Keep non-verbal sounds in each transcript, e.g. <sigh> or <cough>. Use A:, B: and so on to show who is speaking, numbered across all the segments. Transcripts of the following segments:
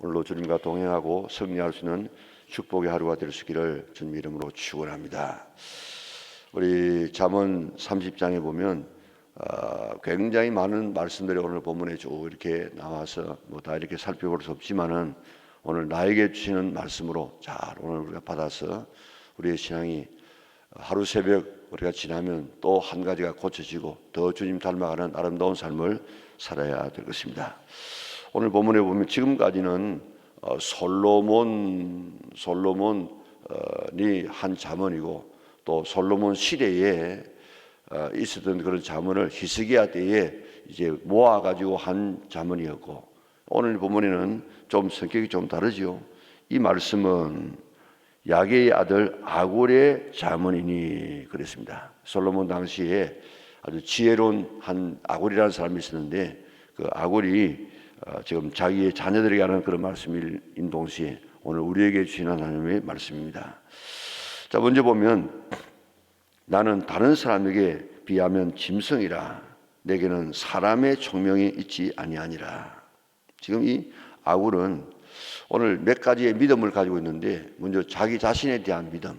A: 오늘로 주님과 동행하고 승리할 수 있는 축복의 하루가 될 수 있기를 주님 이름으로 축원합니다. 우리 잠언 30장에 보면 어, 굉장히 많은 말씀들이 오늘 본문에 쭉 이렇게 나와서 뭐 다 이렇게 살펴볼 수 없지만은 오늘 나에게 주시는 말씀으로 잘 오늘 우리가 받아서 우리의 신앙이 하루 새벽 우리가 지나면 또 한 가지가 고쳐지고 더 주님 닮아가는 아름다운 삶을 살아야 될 것입니다. 오늘 본문에 보면 지금까지는 어, 솔로몬 솔로몬이 한 자문이고 또 솔로몬 시대에 어, 있었던 그런 자문을 히스기야 때에 이제 모아 가지고 한 자문이었고 오늘 본문에는 좀 성격이 좀 다르지요. 이 말씀은 야게의 아들 아골의 자문이니 그랬습니다. 솔로몬 당시에 아주 지혜로운 한 아골이라는 사람이 있었는데 그 아골이 어, 지금 자기의 자녀들에게 하는 그런 말씀인 동시에 오늘 우리에게 주시는 하나님의 말씀입니다. 자 먼저 보면 나는 다른 사람에게 비하면 짐승이라 내게는 사람의 총명이 있지 아니하니라. 지금 이 아굴은 오늘 몇 가지의 믿음을 가지고 있는데 먼저 자기 자신에 대한 믿음,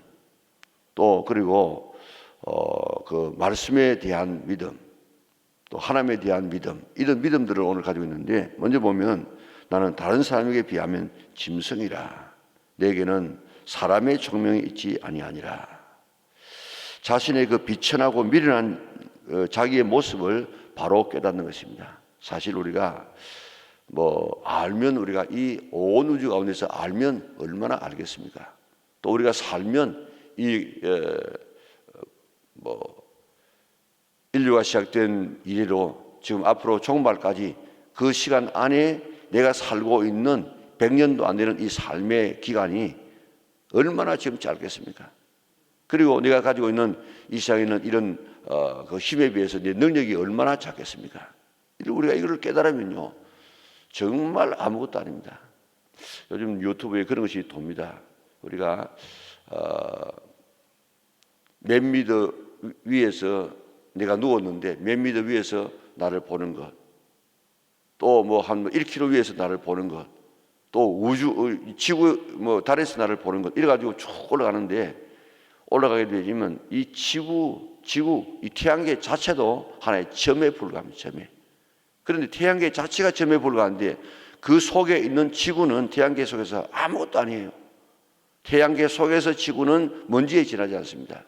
A: 또 그리고 어, 그 말씀에 대한 믿음, 또 하나님에 대한 믿음 이런 믿음들을 오늘 가지고 있는데 먼저 보면 나는 다른 사람에게 비하면 짐승이라 내게는 사람의 총명이 있지 아니하니라 자신의 그 비천하고 미련한 어, 자기의 모습을 바로 깨닫는 것입니다. 사실 우리가 뭐 알면 우리가 이 온 우주 가운데서 알면 얼마나 알겠습니까? 또 우리가 살면 이뭐 인류가 시작된 이래로 지금 앞으로 종말까지 그 시간 안에 내가 살고 있는 100년도 안 되는 이 삶의 기간이 얼마나 지금 짧겠습니까? 그리고 내가 가지고 있는 이 세상에 있는 이런 어, 그 힘에 비해서 내 능력이 얼마나 작겠습니까? 우리가 이걸 깨달으면요 정말 아무것도 아닙니다. 요즘 유튜브에 그런 것이 돕니다. 우리가 어, 맨 미더 위에서 내가 누웠는데 몇 미터 위에서 나를 보는 것, 또 뭐한 1km 위에서 나를 보는 것, 또 우주 어, 지구 뭐 달에서 나를 보는 것 이래 가지고 쭉 올라가는데 올라가게 되면 이 지구 지구 이 태양계 자체도 하나의 점에 불과합니다. 점에. 그런데 태양계 자체가 점에 불과한데 그 속에 있는 지구는 태양계 속에서 아무것도 아니에요. 태양계 속에서 지구는 먼지에 지나지 않습니다.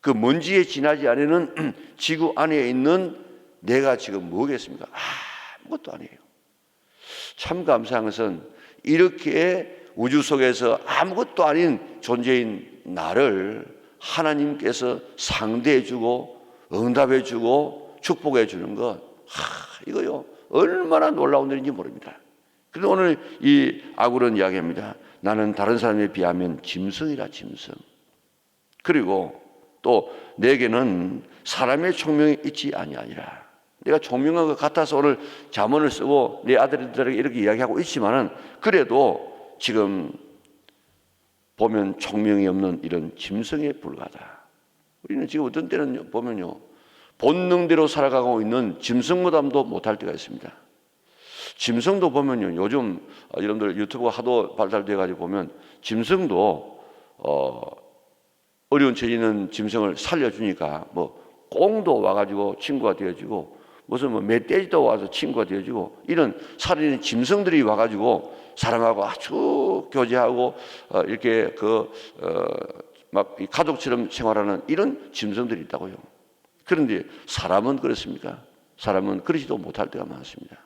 A: 그 먼지에 지나지 않에는 <clears throat> 지구 안에 있는 내가 지금 뭐겠습니까? 아무것도 아니에요. 참 감사한 것은 이렇게 우주 속에서 아무것도 아닌 존재인 나를 하나님께서 상대해주고 응답해주고 축복해주는 것, 하, 이거요. 얼마나 놀라운 일인지 모릅니다. 그런데 오늘 이 아굴은 이야기합니다. 나는 다른 사람에 비하면 짐승이라 짐승. 그리고 또 내게는 사람의 총명이 있지 아니하니라. 내가 총명한 것 같아서 오늘 자문을 쓰고 내 아들들에게 이렇게 이야기하고 있지만은 그래도 지금 보면 총명이 없는 이런 짐승에 불과하다. 우리는 지금 어떤 때는 보면요. 본능대로 살아가고 있는 짐승보다도 못할 때가 있습니다. 짐승도 보면요. 요즘 여러분들 유튜브가 하도 발달돼 가지고 보면 짐승도 어 어려운 처지 있는 짐승을 살려주니까 뭐 꽁도 와가지고 친구가 되어지고 무슨 뭐 멧돼지도 와서 친구가 되어지고 이런 살아있는 짐승들이 와가지고 사람하고 아주 교제하고 어 이렇게 그 어 막 가족처럼 생활하는 이런 짐승들이 있다고요. 그런데 사람은 그렇습니까? 사람은 그러지도 못할 때가 많습니다.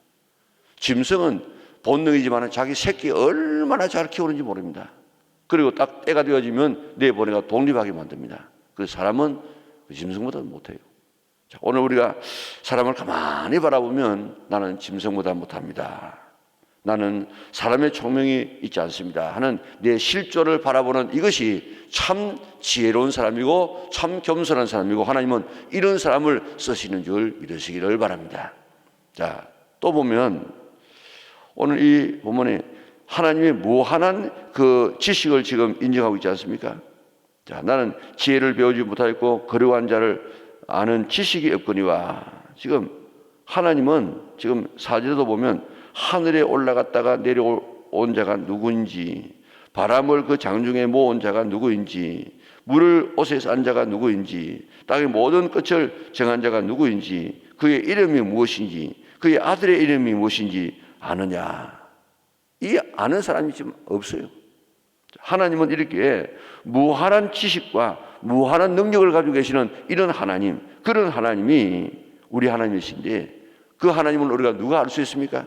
A: 짐승은 본능이지만 자기 새끼 얼마나 잘 키우는지 모릅니다. 그리고 딱 때가 되어지면 내보내가 독립하게 만듭니다. 그 사람은 그 짐승보다 못해요. 자, 오늘 우리가 사람을 가만히 바라보면 나는 짐승보다 못합니다. 나는 사람의 총명이 있지 않습니다. 하는 내 실존을 바라보는 이것이 참 지혜로운 사람이고 참 겸손한 사람이고 하나님은 이런 사람을 쓰시는 줄 믿으시기를 바랍니다. 자, 또 보면 오늘 이 본문에 하나님의 무한한 그 지식을 지금 인정하고 있지 않습니까? 자, 나는 지혜를 배우지 못하였고 거류한 자를 아는 지식이 없거니와 지금 하나님은 지금 사제도 보면 하늘에 올라갔다가 내려올 온 자가 누구인지 바람을 그 장중에 모은 자가 누구인지 물을 옷에 싼 자가 누구인지 땅의 모든 끝을 정한 자가 누구인지 그의 이름이 무엇인지 그의 아들의 이름이 무엇인지 아느냐 이 아는 사람이 지금 없어요. 하나님은 이렇게 무한한 지식과 무한한 능력을 가지고 계시는 이런 하나님, 그런 하나님이 우리 하나님이신데 그 하나님을 우리가 누가 알 수 있습니까?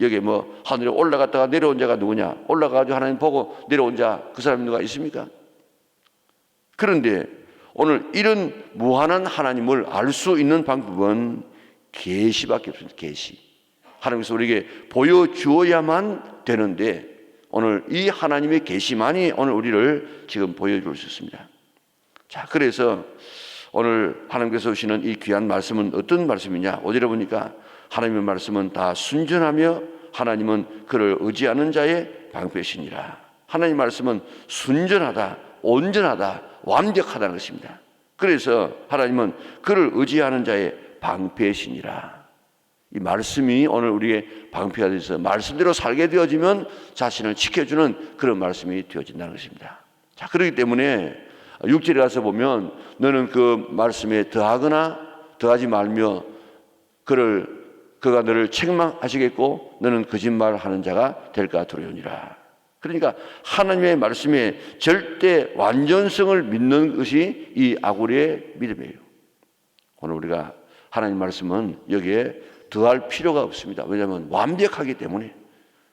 A: 여기 뭐 하늘에 올라갔다가 내려온 자가 누구냐? 올라가가지고 하나님 보고 내려온 자 그 사람이 누가 있습니까? 그런데 오늘 이런 무한한 하나님을 알 수 있는 방법은 계시밖에 없습니다. 계시. 하나님께서 우리에게 보여주어야만 되는데 오늘 이 하나님의 계시만이 오늘 우리를 지금 보여줄 수 있습니다. 자, 그래서 오늘 하나님께서 오시는 이 귀한 말씀은 어떤 말씀이냐? 어디에 보니까 하나님의 말씀은 다 순전하며 하나님은 그를 의지하는 자의 방패시니라. 하나님 말씀은 순전하다, 온전하다, 완벽하다는 것입니다. 그래서 하나님은 그를 의지하는 자의 방패시니라. 이 말씀이 오늘 우리의 방패가 돼서 말씀대로 살게 되어지면 자신을 지켜주는 그런 말씀이 되어진다는 것입니다. 자, 그렇기 때문에 육절에 가서 보면 너는 그 말씀에 더하거나 더하지 말며 그를 그가 너를 책망하시겠고 너는 거짓말 하는 자가 될까 두려우니라. 그러니까 하나님의 말씀에 절대 완전성을 믿는 것이 이 아구리의 믿음이에요. 오늘 우리가 하나님 말씀은 여기에 더할 필요가 없습니다. 왜냐하면 완벽하기 때문에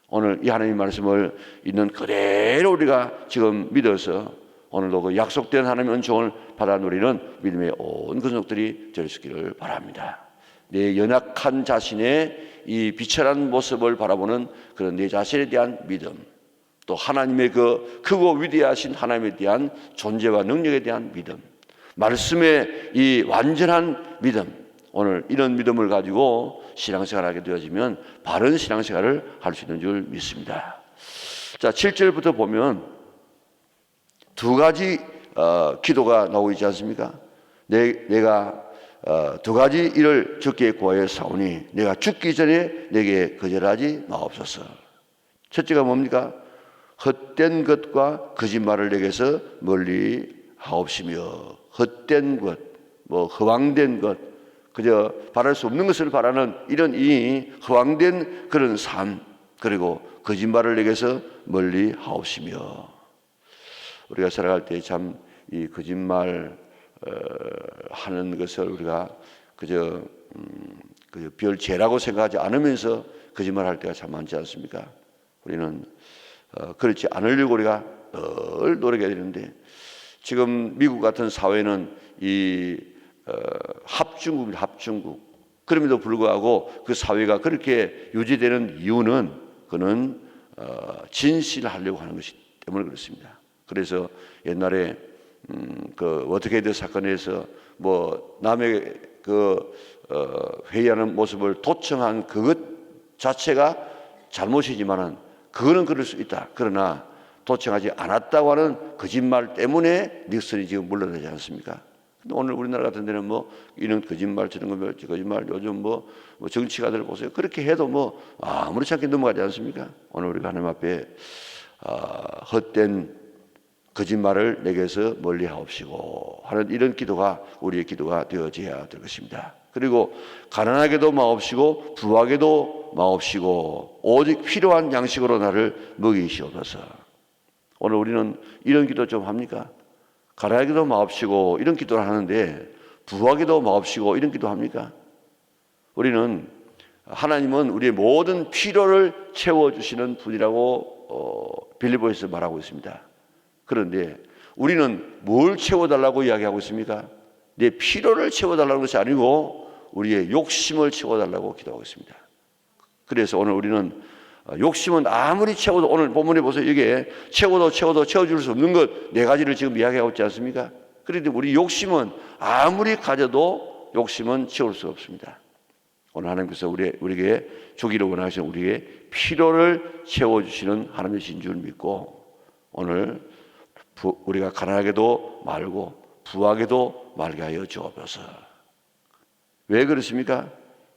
A: 오늘 이 하나님 말씀을 있는 그대로 우리가 지금 믿어서 오늘도 그 약속된 하나님의 은총을 받아 누리는 믿음의 온 근속들이 될 수 있기를 바랍니다. 내 연약한 자신의 이 비천한 모습을 바라보는 그런 내 자신에 대한 믿음, 또 하나님의 그 크고 위대하신 하나님에 대한 존재와 능력에 대한 믿음, 말씀의 이 완전한 믿음, 오늘 이런 믿음을 가지고 신앙생활을 하게 되어지면 바른 신앙생활을 할 수 있는 줄 믿습니다. 자, 7절부터 보면 두 가지 어, 기도가 나오고 있지 않습니까? 내, 내가 어, 두 가지 일을 적게 구하여 사오니 내가 죽기 전에 내게 거절하지 마옵소서. 첫째가 뭡니까? 헛된 것과 거짓말을 내게서 멀리 하옵시며 헛된 것, 뭐 허황된 것, 그저 바랄 수 없는 것을 바라는 이런 이 허황된 그런 삶, 그리고 거짓말을 내게서 멀리 하옵시며 우리가 살아갈 때 참 이 거짓말 어, 하는 것을 우리가 그저 음, 그저 별 죄라고 생각하지 않으면서 거짓말 할 때가 참 많지 않습니까? 우리는 어, 그렇지 않으려고 우리가 늘 노력해야 되는데 지금 미국 같은 사회는 이 어, 합중국입니다. 합중국. 그럼에도 불구하고 그 사회가 그렇게 유지되는 이유는 그는 어, 진실하려고 하는 것이 때문에 그렇습니다. 그래서 옛날에 음, 그 워터게이트 사건에서 뭐 남의 그 어, 회의하는 모습을 도청한 그것 자체가 잘못이지만은 그거는 그럴 수 있다. 그러나 도청하지 않았다고 하는 거짓말 때문에 닉슨이 지금 물러나지 않습니까? 오늘 우리나라 같은 데는 뭐 이런 거짓말 저런 거 거짓말 요즘 뭐, 뭐 정치가들 보세요. 그렇게 해도 뭐 아무렇지 않게 넘어가지 않습니까? 오늘 우리가 하나님 앞에 아, 헛된 거짓말을 내게서 멀리 하옵시고 하는 이런 기도가 우리의 기도가 되어져야 될 것입니다. 그리고 가난하게도 마옵시고 부하게도 마옵시고 오직 필요한 양식으로 나를 먹이시옵소서. 오늘 우리는 이런 기도 좀 합니까? 가난하게도 마옵시고 이런 기도를 하는데 부하게도 마옵시고 이런 기도 합니까? 우리는 하나님은 우리의 모든 필요를 채워주시는 분이라고 어, 빌리보에서 말하고 있습니다. 그런데 우리는 뭘 채워달라고 이야기하고 있습니까? 내 필요를 채워달라는 것이 아니고 우리의 욕심을 채워달라고 기도하고 있습니다. 그래서 오늘 우리는 욕심은 아무리 채워도 오늘 본문에 보세요. 이게 채워도 채워도 채워줄 수 없는 것 네 가지를 지금 이야기하고 있지 않습니까? 그런데 우리 욕심은 아무리 가져도 욕심은 채울 수 없습니다. 오늘 하나님께서 우리, 우리에게 주기를 원하시는 우리의 필요를 채워주시는 하나님이신 줄 믿고 오늘 부, 우리가 가난하게도 말고 부하게도 말게 하여 주옵소서. 왜 그렇습니까?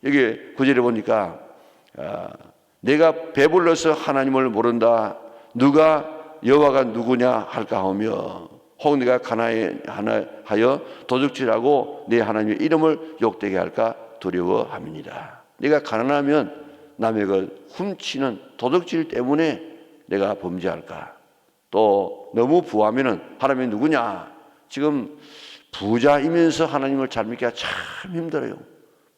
A: 여기 구절에 보니까 아, 내가 배불러서 하나님을 모른다. 누가 여호와가 누구냐 할까 하며 혹 내가 가나하여 도둑질하고 내 하나님의 이름을 욕되게 할까 두려워함이니라. 내가 가난하면 남의 것 훔치는 도둑질 때문에 내가 범죄할까? 또 너무 부하면은 하나님이 누구냐? 지금 부자이면서 하나님을 잘 믿기가 참 힘들어요.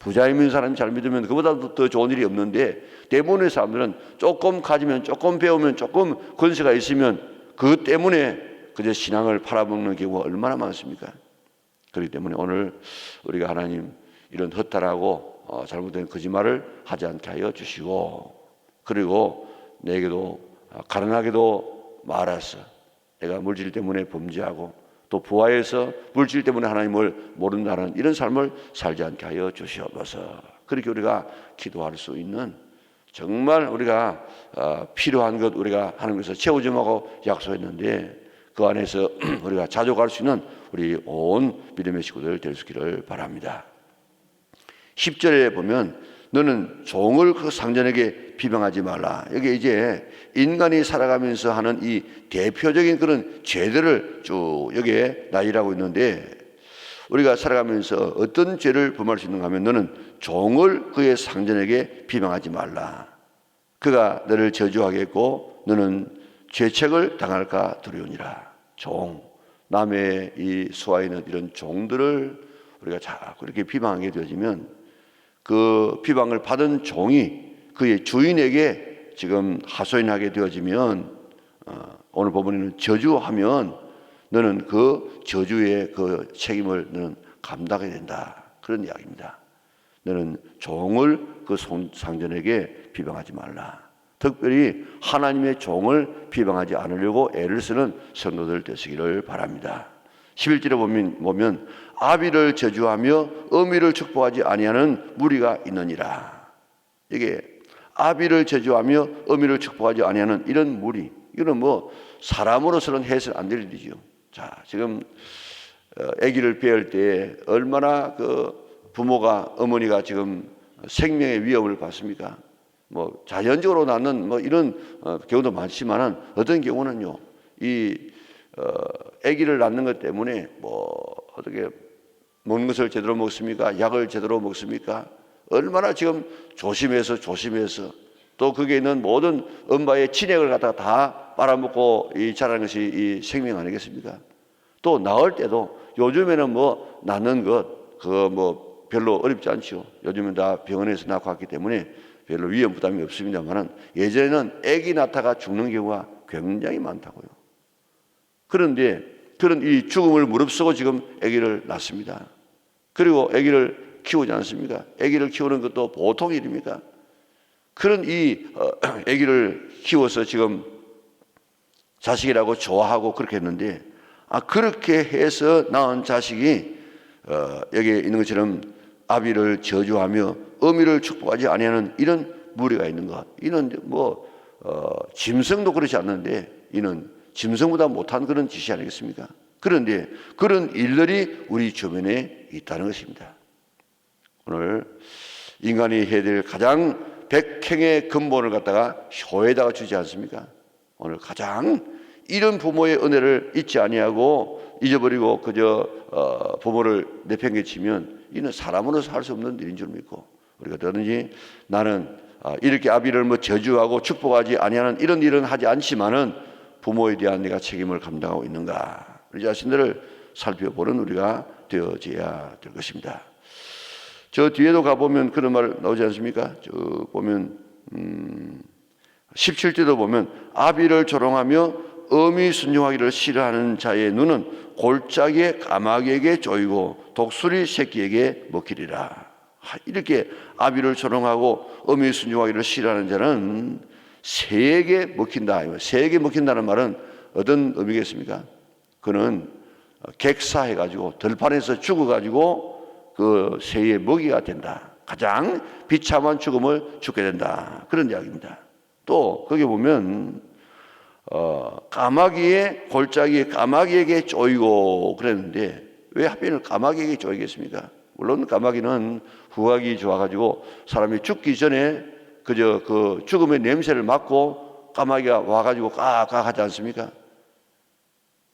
A: 부자이면서 하나님 잘 믿으면 그보다 더 좋은 일이 없는데 대부분의 사람들은 조금 가지면 조금 배우면 조금 권세가 있으면 그 때문에 그저 신앙을 팔아먹는 경우가 얼마나 많습니까? 그렇기 때문에 오늘 우리가 하나님 이런 허탈하고 어, 잘못된 거짓말을 하지 않게 하여 주시고 그리고 내게도 어, 가난하게도 말아서 내가 물질 때문에 범죄하고 또 부하에서 물질 때문에 하나님을 모른다는 이런 삶을 살지 않게 하여 주시옵소서. 그렇게 우리가 기도할 수 있는 정말 우리가 어, 필요한 것 우리가 하나님께서 채워주마고 약속했는데 그 안에서 <clears throat> 우리가 자족할 수 있는 우리 온 믿음의 식구들 될 수 있기를 바랍니다. 10절에 보면 너는 종을 그 상전에게 비방하지 말라. 여기 이제 인간이 살아가면서 하는 이 대표적인 그런 죄들을 쭉 여기에 나열하고 있는데 우리가 살아가면서 어떤 죄를 범할 수 있는가 하면 너는 종을 그의 상전에게 비방하지 말라. 그가 너를 저주하겠고 너는 죄책을 당할까 두려우니라. 종, 남의 이 수하에 있는 이런 종들을 우리가 자꾸 이렇게 비방하게 되어지면 그 비방을 받은 종이 그의 주인에게 지금 하소연하게 되어지면 어, 오늘 본문에는 저주하면 너는 그 저주의 그 책임을 너는 감당해야 된다 그런 이야기입니다. 너는 종을 그 상전에게 비방하지 말라. 특별히 하나님의 종을 비방하지 않으려고 애를 쓰는 성도들 되시기를 바랍니다. 11절에 보면, 보면 아비를 저주하며 어미를 축복하지 아니하는 무리가 있느니라. 이게 아비를 저주하며 어미를 축복하지 아니하는 이런 무리. 이거는 뭐 사람으로서는 해서 안될 일이죠. 자, 지금 어, 아기를 배울 때 얼마나 그 부모가 어머니가 지금 생명의 위협을 받습니까? 뭐 자연적으로 낳는 뭐 이런 어, 경우도 많지만은 어떤 경우는요 이 어, 아기를 낳는 것 때문에 뭐 어떻게 먹는 것을 제대로 먹습니까? 약을 제대로 먹습니까? 얼마나 지금 조심해서 조심해서 또 거기에 있는 모든 엄마의 진액을 갖다가 다 빨아먹고 이 자라는 것이 이 생명 아니겠습니까? 또 나을 때도 요즘에는 뭐 낳는 것 그 뭐 별로 어렵지 않죠. 요즘은 다 병원에서 낳고 왔기 때문에 별로 위험 부담이 없습니다만은 예전에는 아기 낳다가 죽는 경우가 굉장히 많다고요. 그런데 그런 이 죽음을 무릅쓰고 지금 아기를 낳습니다. 그리고 아기를 키우지 않습니까? 아기를 키우는 것도 보통 일입니까? 그런 이 어, <clears throat> 아기를 키워서 지금 자식이라고 좋아하고 그렇게 했는데 아 그렇게 해서 낳은 자식이 어, 여기에 있는 것처럼 아비를 저주하며 어미를 축복하지 아니하는 이런 무리가 있는 것. 이는 뭐 어, 짐승도 그렇지 않는데 이는 짐승보다 못한 그런 짓이 아니겠습니까? 그런데 그런 일들이 우리 주변에 있다는 것입니다. 오늘 인간이 해야 될 가장 백행의 근본을 갖다가 효에다가 주지 않습니까? 오늘 가장 이런 부모의 은혜를 잊지 아니하고 잊어버리고 그저 어, 부모를 내팽개치면 이는 사람으로서 할수 없는 일인 줄 믿고 우리가 더든지 나는 아, 이렇게 아비를 뭐 저주하고 축복하지 아니하는 이런 일은 하지 않지만은 부모에 대한 내가 책임을 감당하고 있는가 우리 자신들을 살펴보는 우리가 되어져야 될 것입니다. 저 뒤에도 가보면 그런 말 나오지 않습니까? 저 보면 음 17절도 보면 아비를 조롱하며 어미 순종하기를 싫어하는 자의 눈은 골짜기에 까마귀에게 쪼이고 독수리 새끼에게 먹히리라. 이렇게 아비를 조롱하고 어미 순종하기를 싫어하는 자는 새에게 먹힌다. 새에게 먹힌다는 말은 어떤 의미겠습니까? 그는 객사해가지고 들판에서 죽어가지고 그 새의 먹이가 된다. 가장 비참한 죽음을 죽게 된다. 그런 이야기입니다. 또 거기 보면 어, 까마귀의 골짜기에 까마귀에게 쪼이고 그랬는데 왜 하필 까마귀에게 쪼이겠습니까? 물론 까마귀는 후각이 좋아가지고 사람이 죽기 전에 그저 그 죽음의 냄새를 맡고 까마귀가 와가지고 까까 하지 않습니까?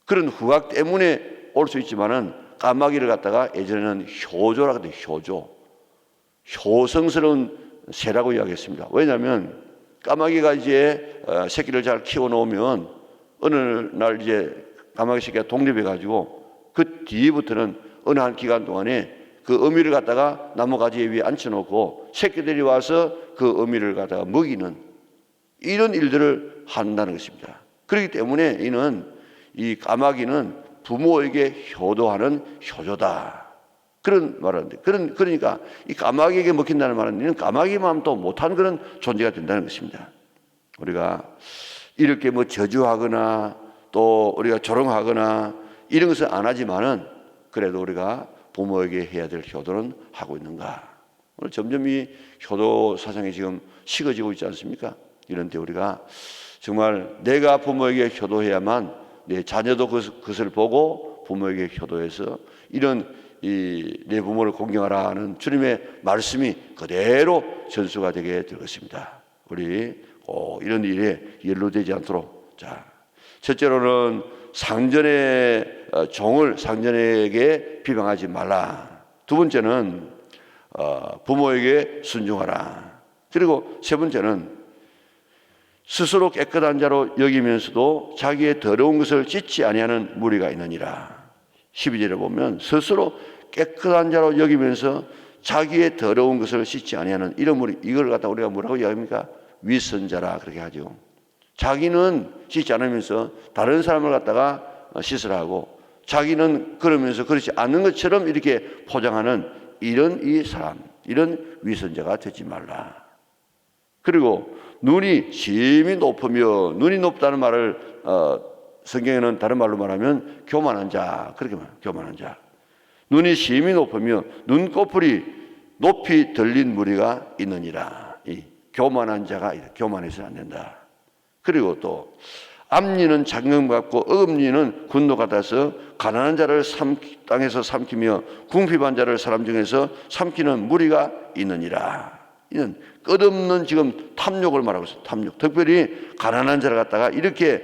A: 그런 후각 때문에 올 수 있지만은 까마귀를 갖다가 예전에는 효조라 그래 효조. 효성스러운 새라고 이야기했습니다. 왜냐하면 까마귀가 이제 어, 새끼를 잘 키워 놓으면 어느 날 이제 까마귀 새끼가 독립해 가지고 그 뒤부터는 어느 한 기간 동안에 그 어미를 갖다가 나무 가지 위에 앉혀 놓고 새끼들이 와서 그 어미를 갖다가 먹이는 이런 일들을 한다는 것입니다. 그렇기 때문에 이는 이 까마귀는 부모에게 효도하는 효조다. 그런 말하는데 그런 그러니까 이 까마귀에게 먹힌다는 말은 이는 까마귀만 또 못한 그런 존재가 된다는 것입니다. 우리가 이렇게 뭐 저주하거나 또 우리가 조롱하거나 이런 것을 안 하지만은 그래도 우리가 부모에게 해야 될 효도는 하고 있는가? 오늘 점점 이 효도 사상이 지금 식어지고 있지 않습니까? 이런 때 우리가 정말 내가 부모에게 효도해야만 내 자녀도 그- 그것을 보고 부모에게 효도해서 이런 이 내 부모를 공경하라는 주님의 말씀이 그대로 전수가 되게 될 것입니다. 우리 꼭 이런 일에 연루되지 않도록 자 첫째로는 상전의 어, 종을 상전에게 비방하지 말라. 두 번째는 어, 부모에게 순종하라. 그리고 세 번째는 스스로 깨끗한 자로 여기면서도 자기의 더러운 것을 찢지 아니하는 무리가 있느니라. 12절에 보면 스스로 깨끗한 자로 여기면서 자기의 더러운 것을 씻지 아니하는 이런 무리 이걸 갖다 우리가 뭐라고 이야기합니까? 위선자라 그렇게 하죠. 자기는 씻지 않으면서 다른 사람을 갖다가 씻으라 하고 자기는 그러면서 그렇지 않는 것처럼 이렇게 포장하는 이런 이 사람, 이런 위선자가 되지 말라. 그리고 눈이 심히 높으며 눈이 높다는 말을 어, 성경에는 다른 말로 말하면 교만한 자 그렇게 말 교만한 자 눈이 심히 높으며 눈꺼풀이 높이 들린 무리가 있느니라 이 교만한 자가. 교만해서는 안 된다 그리고 또 앞니는 장금 같고 어금니는 군도 같아서 가난한 자를 삼, 땅에서 삼키며 궁핍한 자를 사람 중에서 삼키는 무리가 있느니라 이는 끝없는 지금 탐욕을 말하고 있어요. 탐욕. 특별히 가난한 자를 갖다가 이렇게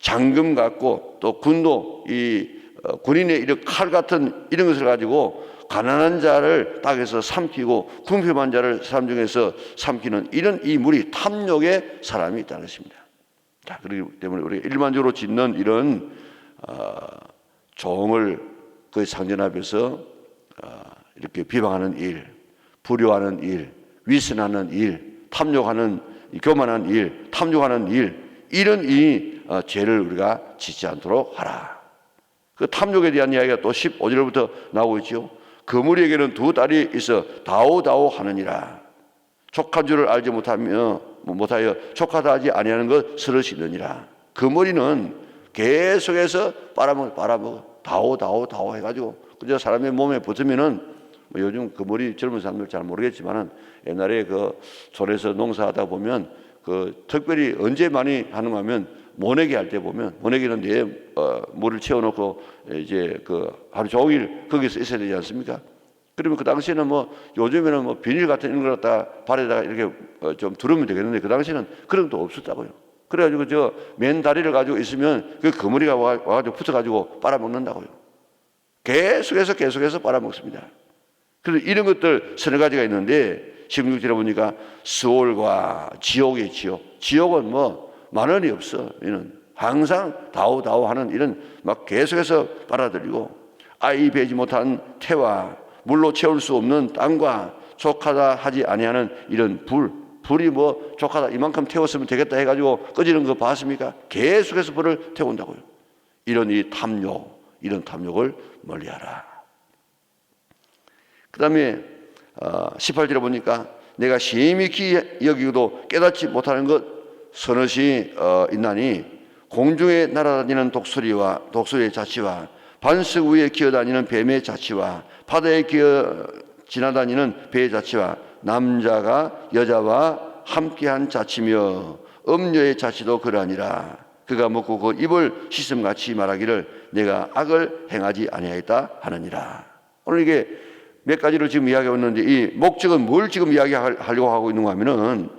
A: 장금 같고 또 군도 이 어, 군인의 이런 칼 같은 이런 것을 가지고 가난한 자를 땅에서 삼키고 궁핍한 자를 사람 중에서 삼키는 이런 이 무리 탐욕의 사람이 있다는 것입니다. 자, 그렇기 때문에 우리가 일반적으로 짓는 이런 어, 종을 그 상전 앞에서 어, 이렇게 비방하는 일, 불효하는 일, 위선하는 일, 탐욕하는 교만한 일, 탐욕하는 일 이런 이 어, 죄를 우리가 짓지 않도록 하라. 그 탐욕에 대한 이야기가 또 15절부터 나오고 있죠. 그 무리에게는 두 딸이 있어 다오다오 하느니라. 족한 줄을 알지 못하며 뭐 못하여 족하다 하지 아니하는 것 스러시느니라. 그 머리는 계속해서 빨아먹어 빨아먹어 다오 다오 다오 해가지고 그저 사람의 몸에 붙으면은 뭐 요즘 그 머리 젊은 사람들 잘 모르겠지만은 옛날에 그 촌에서 농사하다 보면 그 특별히 언제 많이 하는가 하면 모내기 할 때 보면 모내기는 내 어, 물을 채워놓고 이제 그 하루 종일 거기서 있어야 되지 않습니까? 그러면 그 당시에는 뭐 요즘에는 뭐 비닐 같은 이런 걸 갖다 발에다가 이렇게 어, 좀 두르면 되겠는데 그 당시에는 그런 것도 없었다고요. 그래가지고 저 맨 다리를 가지고 있으면 그 거머리가 와- 와가지고 붙어가지고 빨아먹는다고요. 계속해서 계속해서 빨아먹습니다. 그래서 이런 것들 서너 가지가 있는데 16절에 보니까 수월과 지옥의 지옥. 지옥은 뭐 만원이 없어. 이는 항상 다오 다오 하는 이런 막 계속해서 빨아들이고 아이 베지 못한 태와 물로 채울 수 없는 땅과 족하다 하지 아니하는 이런 불 불이 뭐 족하다 이만큼 태웠으면 되겠다 해가지고 꺼지는 거 봤습니까? 계속해서 불을 태운다고요. 이런 이 탐욕 이런 탐욕을 멀리하라. 그 다음에 18절에 보니까 내가 심히 기 여기고도 깨닫지 못하는 것 서너시 어, 있나니 공중에 날아다니는 독수리와 독수리의 자치와 반석 위에 기어다니는 뱀의 자치와 바다에 기어 지나다니는 배의 자치와 남자가 여자와 함께한 자치며 음녀의 자치도 그러하니라 그가 먹고 그 입을 씻음 같이 말하기를 내가 악을 행하지 아니하였다 하느니라 오늘 이게 몇 가지를 지금 이야기하고 있는데 이 목적은 뭘 지금 이야기하려고 하고 있는가 하면은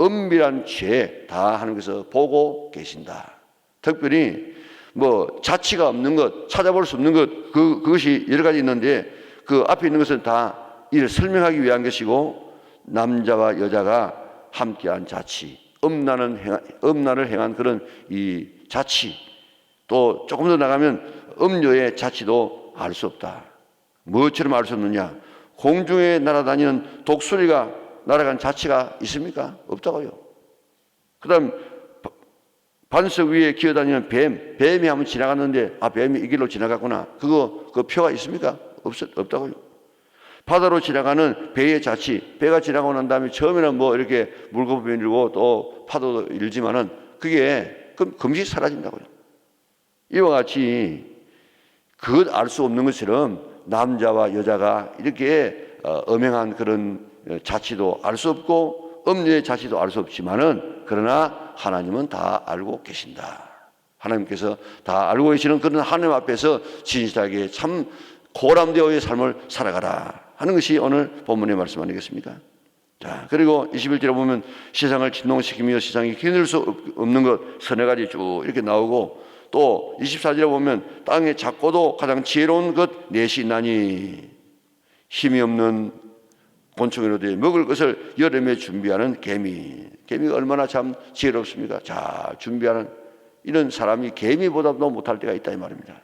A: 은밀한 죄 다 하는 것을 보고 계신다. 특별히 뭐 자치가 없는 것, 찾아볼 수 없는 것, 그, 그것이 여러 가지 있는데 그 앞에 있는 것은 다 이를 설명하기 위한 것이고 남자와 여자가 함께한 자치, 음란은 행한, 음란을 행한 그런 이 자치, 또 조금 더 나가면 음료의 자치도 알 수 없다. 무엇처럼 알 수 없느냐? 공중에 날아다니는 독수리가 날아간 자치가 있습니까? 없다고요. 그 다음, 반석 위에 기어다니는 뱀, 뱀이 한번 지나갔는데, 아, 뱀이 이 길로 지나갔구나. 그거, 그 표가 있습니까? 없, 없다고요. 바다로 지나가는 배의 자치, 배가 지나고 난 다음에 처음에는 뭐 이렇게 물고기 밀고 또 파도도 일지만은 그게 금, 금시 사라진다고요. 이와 같이 그것 알 수 없는 것처럼 남자와 여자가 이렇게 어, 엄행한 그런 자치도 알 수 없고 음녀의 자치도 알 수 없지만은 그러나 하나님은 다 알고 계신다. 하나님께서 다 알고 계시는 그런 하나님 앞에서 진실하게 참 고람되어의 삶을 살아가라 하는 것이 오늘 본문의 말씀 아니겠습니까? 자, 그리고 21절에 보면 세상을 진동시키며 세상이 기눌 수 없- 없는 것 서너 가지 쭉 이렇게 나오고 또 24절에 보면 땅의 작고도 가장 지혜로운 것 넷이 있나니 힘이 없는 곤충이로되 먹을 것을 여름에 준비하는 개미. 개미가 얼마나 참 지혜롭습니까? 자, 준비하는 이런 사람이 개미보다도 못할 때가 있다 이 말입니다.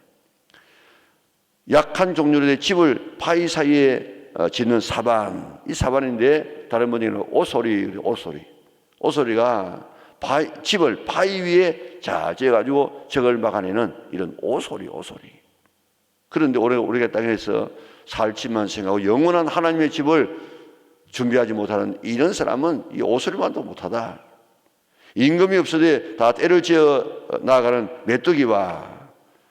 A: 약한 종류의 집을 파이 사이에 어, 짓는 사반. 이 사반인데 다른 분들은 오소리, 오소리. 오소리가 파이, 집을 파이 위에 자, 지어가지고 적을 막아내는 이런 오소리, 오소리. 그런데 우리가 우리가 땅에서 살지만 생각하고 영원한 하나님의 집을 준비하지 못하는 이런 사람은 이 오소리만도 못하다. 임금이 없어도 다 때를 지어 나아가는 메뚜기와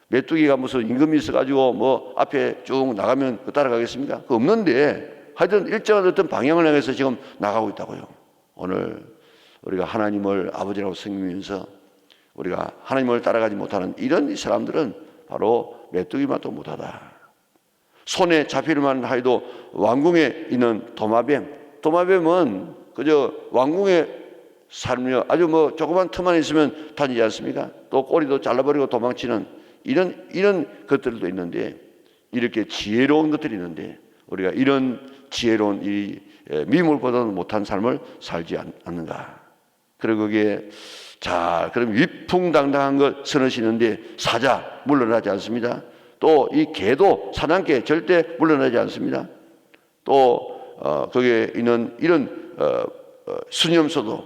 A: 메뚜기가 무슨 임금이 있어가지고 뭐 앞에 쭉 나가면 그 따라가겠습니까? 그 없는데 하여튼 일정한 어떤 방향을 향해서 지금 나가고 있다고요. 오늘 우리가 하나님을 아버지라고 섬기면서 우리가 하나님을 따라가지 못하는 이런 사람들은 바로 메뚜기만도 못하다. 손에 잡히기만 하여도 왕궁에 있는 도마뱀. 도마뱀은 그저 왕궁에 살며 아주 뭐 조그만 틈만 있으면 다니지 않습니까? 또 꼬리도 잘라버리고 도망치는 이런 이런 것들도 있는데 이렇게 지혜로운 것들이 있는데 우리가 이런 지혜로운 이 에, 미물보다는 못한 삶을 살지 않- 않는가? 그리고 그게 자 그럼 위풍당당한 것 선으시는데 사자 물러나지 않습니다. 또 이 개도 사냥개 절대 물러나지 않습니다. 또 어, 거기에 있는 이런 어, 어, 수념소도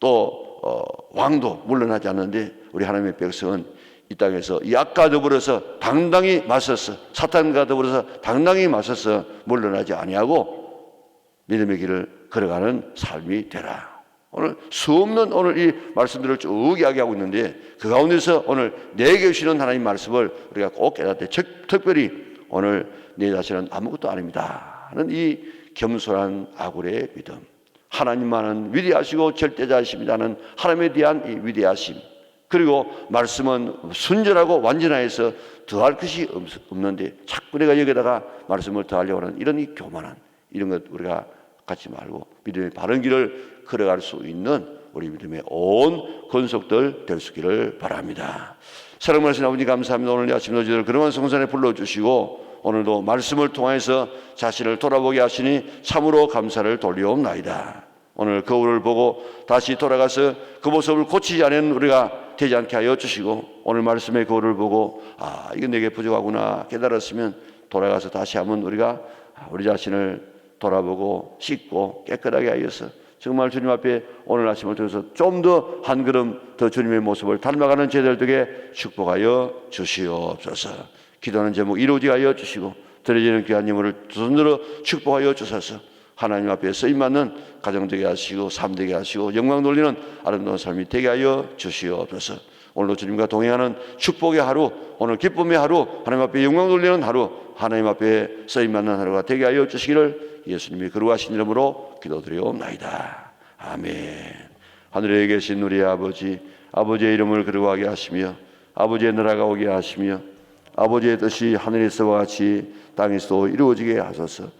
A: 또 어, 왕도 물러나지 않는데 우리 하나님의 백성은 이 땅에서 이 악과 더불어서 당당히 맞섰어 사탄과 더불어서 당당히 맞서서 물러나지 아니하고 믿음의 길을 걸어가는 삶이 되라. 오늘 수없는 오늘 이 말씀들을 쭉 이야기하고 있는데 그 가운데서 오늘 내게 주시는 하나님 말씀을 우리가 꼭 깨닫되 특별히 오늘 내 자신은 아무것도 아닙니다. 하는 이 겸손한 아굴의 믿음. 하나님만은 위대하시고 절대자이십니다는 하나님에 대한 이 위대하심 그리고 말씀은 순전하고 완전하여서 더할 것이 없- 없는데 자꾸 내가 여기다가 말씀을 더하려고 하는 이런 이 교만한 이런 것 우리가 갖지 말고 믿음의 바른 길을 걸어갈 수 있는 우리 믿음의 온 권속들 될 수 있기를 바랍니다. 사랑하신 아버지 감사합니다. 오늘 이 아침도 저희를 그러한 성산에 불러주시고 오늘도 말씀을 통해서 자신을 돌아보게 하시니 참으로 감사를 돌리옵나이다. 오늘 거울을 보고 다시 돌아가서 그 모습을 고치지 않은 우리가 되지 않게 하여 주시고 오늘 말씀의 거울을 보고 아 이건 내게 부족하구나 깨달았으면 돌아가서 다시 한번 우리가 우리 자신을 돌아보고 씻고 깨끗하게 하여서 정말 주님 앞에 오늘 아침을 통해서 좀 더 한 걸음 더 주님의 모습을 닮아가는 제들 되게 축복하여 주시옵소서. 기도하는 제목 이루어지게 하여 주시고 드려지는 귀한 두 손으로 축복하여 주소서. 하나님 앞에 쓰임 받는 가정 되게 하시고 삶 되게 하시고 영광 돌리는 아름다운 삶이 되게 하여 주시옵소서. 오늘도 주님과 동행하는 축복의 하루, 오늘 기쁨의 하루, 하나님 앞에 영광 돌리는 하루, 하나님 앞에 쓰임 받는 하루가 되게 하여 주시기를 예수님이 거룩하신 이름으로 기도드리옵나이다. 아멘. 하늘에 계신 우리 아버지, 아버지의 이름을 거룩하게 하시며 아버지의 나라가 오게 하시며 아버지의 뜻이 하늘에서와 같이 땅에서도 이루어지게 하소서.